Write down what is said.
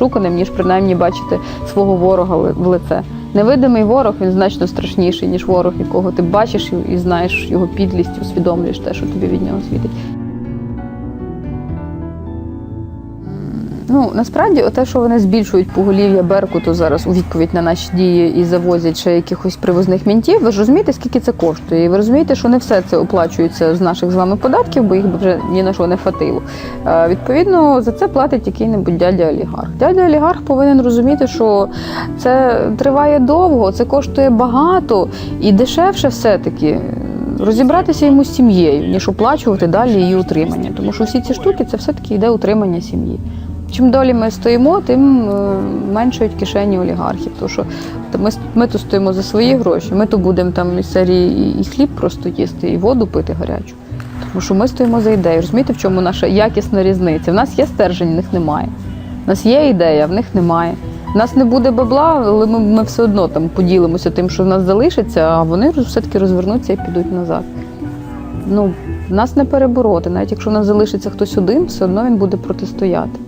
шуканим, ніж принаймні бачити свого ворога в лице. Невидимий ворог він значно страшніший, ніж ворог, якого ти бачиш і- знаєш його підлість, усвідомлюєш те, що тобі від нього світить. Ну насправді, те, що вони збільшують поголів'я Беркуту зараз у відповідь на наші дії і завозять ще якихось привозних мінтів, ви ж розумієте, скільки це коштує? І ви розумієте, що не все це оплачується з наших з вами податків, бо їх би вже ні на що не хватило. Е, Відповідно, за це платить який-небудь дядя олігарх. Дядя олігарх повинен розуміти, що це триває довго, це коштує багато і дешевше все-таки. Розібратися йому з сім'єю, ніж оплачувати далі її утримання. Тому що всі ці штуки це все-таки йде утримання сім'ї. Чим далі ми стоїмо, тим е, меншають кишені олігархів. Тому що ми, ми то стоїмо за свої гроші, ми то будемо там і- і хліб просто їсти, і воду пити гарячу. Тому що ми стоїмо за ідею. Розумієте, в чому наша якісна різниця? В нас є стержень, в них немає. У нас є ідея, в них немає. У нас не буде бабла, але ми, ми все одно там поділимося тим, що в нас залишиться, а вони все-таки розвернуться і підуть назад. Ну, нас не перебороти. Навіть якщо в нас залишиться хтось один, все одно він буде протистояти.